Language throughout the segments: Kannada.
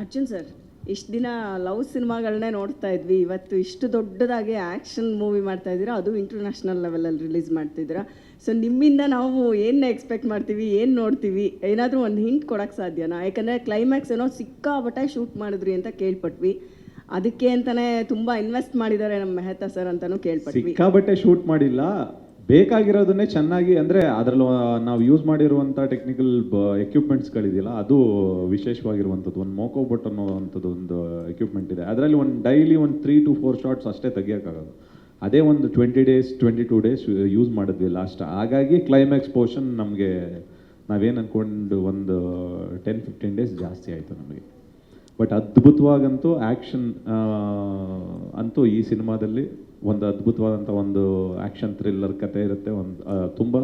ಅರ್ಜುನ್ ಸರ್, ಇಷ್ಟು ದಿನ ಲವ್ ಸಿನಿಮಾಗಳನ್ನೇ ನೋಡ್ತಾ ಇದ್ವಿ. ಇವತ್ತು ಇಷ್ಟು ದೊಡ್ಡದಾಗಿ ಆ್ಯಕ್ಷನ್ ಮೂವಿ ಮಾಡ್ತಾ ಇದ್ದೀರಾ? ಅದು ಇಂಟರ್ನ್ಯಾಷನಲ್ ಲೆವೆಲಲ್ಲಿ ರಿಲೀಸ್ ಮಾಡ್ತಿದ್ದೀರಾ ಸೊ ನಿಮ್ಮಿಂದ ನಾವು ಏನು ಎಕ್ಸ್ಪೆಕ್ಟ್ ಮಾಡ್ತೀವಿ, ಏನು ನೋಡ್ತೀವಿ? ಏನಾದರೂ ಒಂದು ಹಿಂಟ್ ಕೊಡೋಕ್ಕೆ ಸಾಧ್ಯನಾ? ಯಾಕಂದರೆ ಕ್ಲೈಮ್ಯಾಕ್ಸ್ ಏನೋ ಸಿಕ್ಕಾಬಟ್ಟೆ ಶೂಟ್ ಮಾಡಿದ್ರಿ ಅಂತ ಕೇಳ್ಪಟ್ವಿ. ಅದಕ್ಕೆ ಅಂತಲೇ ತುಂಬ ಇನ್ವೆಸ್ಟ್ ಮಾಡಿದ್ದಾರೆ ನಮ್ಮ ಮೆಹತಾ ಸರ್ ಅಂತಲೂ ಕೇಳ್ಪಟ್ವಿ. ಸಿಕ್ಕಾಬಟ್ಟೆ ಶೂಟ್ ಮಾಡಿಲ್ಲ. ಬೇಕಾಗಿರೋದನ್ನೇ ಚೆನ್ನಾಗಿ, ಅಂದರೆ ಅದರಲ್ಲಿ ನಾವು ಯೂಸ್ ಮಾಡಿರುವಂಥ ಟೆಕ್ನಿಕಲ್ ಎಕ್ವಿಪ್ಮೆಂಟ್ಸ್ಗಳಿದೆಯಲ್ಲ ಅದು ವಿಶೇಷವಾಗಿರುವಂಥದ್ದು, ಒಂದು ಮೋಕೋ ಬಟ್ ಅನ್ನೋವಂಥದ್ದು ಒಂದು ಎಕ್ವಿಪ್ಮೆಂಟ್ ಇದೆ. ಅದರಲ್ಲಿ ಒಂದು ಡೈಲಿ ಒಂದು ತ್ರೀ ಟು ಫೋರ್ ಶಾರ್ಟ್ಸ್ ಅಷ್ಟೇ ತೆಗಿಯೋಕ್ಕಾಗೋದು. ಅದೇ ಒಂದು twenty days twenty two days use ಮಾಡಿದ್ವಿ ಲಾಸ್ಟ್ ಹಾಗಾಗಿ ಕ್ಲೈಮ್ಯಾಕ್ಸ್ ಪೋರ್ಷನ್ ನಮಗೆ, ನಾವೇನು ಅಂದ್ಕೊಂಡು ಒಂದು ಟೆನ್ ಫಿಫ್ಟೀನ್ ಡೇಸ್ ಜಾಸ್ತಿ ಆಯಿತು ನಮಗೆ. ಬಟ್ ಅದ್ಭುತವಾಗಂತೂ ಆ್ಯಕ್ಷನ್ ಅಂತೂ ಈ ಸಿನಿಮಾದಲ್ಲಿ ಒಂದು ಅದ್ಭುತವಾದಂಥ ಒಂದು ಆ್ಯಕ್ಷನ್ ಥ್ರಿಲ್ಲರ್ ಕತೆ ಇರುತ್ತೆ. ಒಂದು ತುಂಬ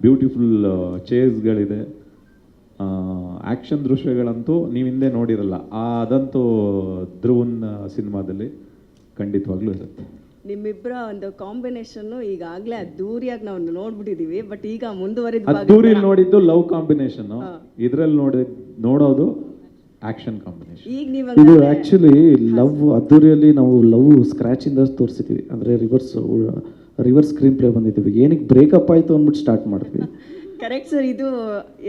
ಬ್ಯೂಟಿಫುಲ್ ಚೇಸ್ಗಳಿದೆ. ಆ್ಯಕ್ಷನ್ ದೃಶ್ಯಗಳಂತೂ ನೀವು ಹಿಂದೆ ನೋಡಿರಲ್ಲ ಆ ಅದಂತೂ ಧ್ರುವನ್ ಸಿನಿಮಾದಲ್ಲಿ ಖಂಡಿತವಾಗ್ಲೂ ಇರುತ್ತೆ. ನಿಮ್ಮಿಬ್ಬರ ಒಂದು ಕಾಂಬಿನೇಷನ್ನು ಈಗಾಗಲೇ ಅದ್ದೂರಿಯಾಗಿ ನಾವು ನೋಡ್ಬಿಟ್ಟಿದೀವಿ ಬಟ್ ಈಗ ಮುಂದುವರಿದ ಅದ್ದೂರಿಯಲ್ಲಿ ನೋಡಿದ್ದು ಲವ್ ಕಾಂಬಿನೇಷನ್ ಇದರಲ್ಲಿ ನೋಡಿ ನೋಡೋದು ಆ್ಯಕ್ಷನ್ ಕಾಂಬಿನೇಷನ್ ಈಗ ನೀವು ಇದು ಆ್ಯಕ್ಚುಲಿ ಲವ್ ಅದ್ದೂರಿಯಲ್ಲಿ ನಾವು ಲವ್ ಸ್ಕ್ರ್ಯಾಚಿಂದ ತೋರಿಸಿದ್ವಿ. ಅಂದರೆ ರಿವರ್ಸ್ ರಿವರ್ಸ್ ಸ್ಕ್ರೀನ್ ಪ್ಲೇ ಬಂದಿದ್ದೀವಿ. ಏನಕ್ಕೆ ಬ್ರೇಕಪ್ ಆಯಿತು ಅಂದ್ಬಿಟ್ಟು ಸ್ಟಾರ್ಟ್ ಮಾಡಿದ್ವಿ. ಕರೆಕ್ಟ್ ಸರ್ ಇದು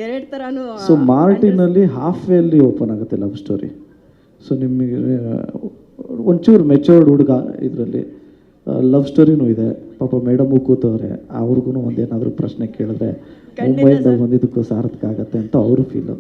ಎರಡು ಥರನೂ ಸೊ ಮಾರ್ಟಿನಲ್ಲಿ ಹಾಫ್ ವೇಲಿ ಓಪನ್ ಆಗುತ್ತೆ ಲವ್ ಸ್ಟೋರಿ ಸೊ ನಿಮಗೆ ಒಂಚೂರು ಮೆಚೂರ್ಡ್ ಹುಡುಗ ಇದರಲ್ಲಿ ಲವ್ ಸ್ಟೋರಿನೂ ಇದೆ. ಪಾಪ ಮೇಡಮು ಕೂತವ್ರೆ ಅವ್ರಿಗೂ ಒಂದೇನಾದರೂ ಪ್ರಶ್ನೆ ಕೇಳಿದ್ರೆ ಮುಂಬೈಯಿಂದ ಬಂದಿದ್ದಕ್ಕೂ ಸಾರ್ಥಕ ಆಗುತ್ತೆ ಅಂತ ಅವರು ಫೀಲು